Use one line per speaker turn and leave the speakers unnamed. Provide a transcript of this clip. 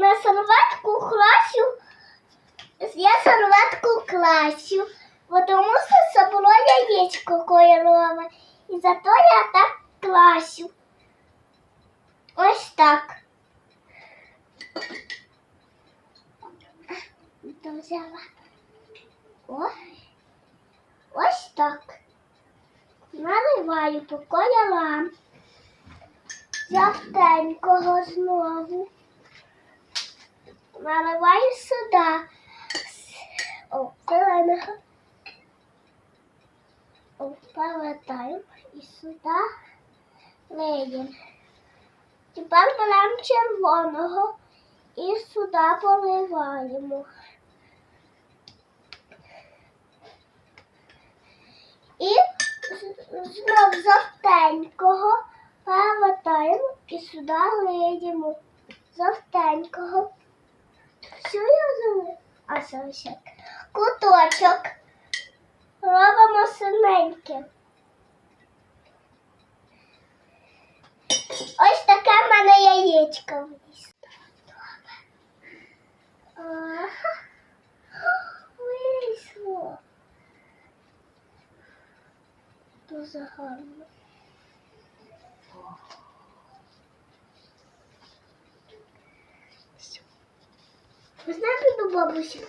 на серветку класю. Я серветку класю, бо тому що це було яєчко кольорове. І зато я так класю. Ось так. Взяла. Ось. Ось так. Наливаю по кольорам. Жовтенького знову. Наливаю сюди. О, зеленого. О, повертаю і сюди леємо. Тепер беремо червоного і сюди поливаємо. І знов жовтенького повертаємо і сюди лиємо. Жовтенького. Все я залив? А це ще куточок. Робимо синеньке. Ось таке в мене яєчко вийшло. Ага. Вийшло. Дуже гарно. Ви знаєте до бабусі?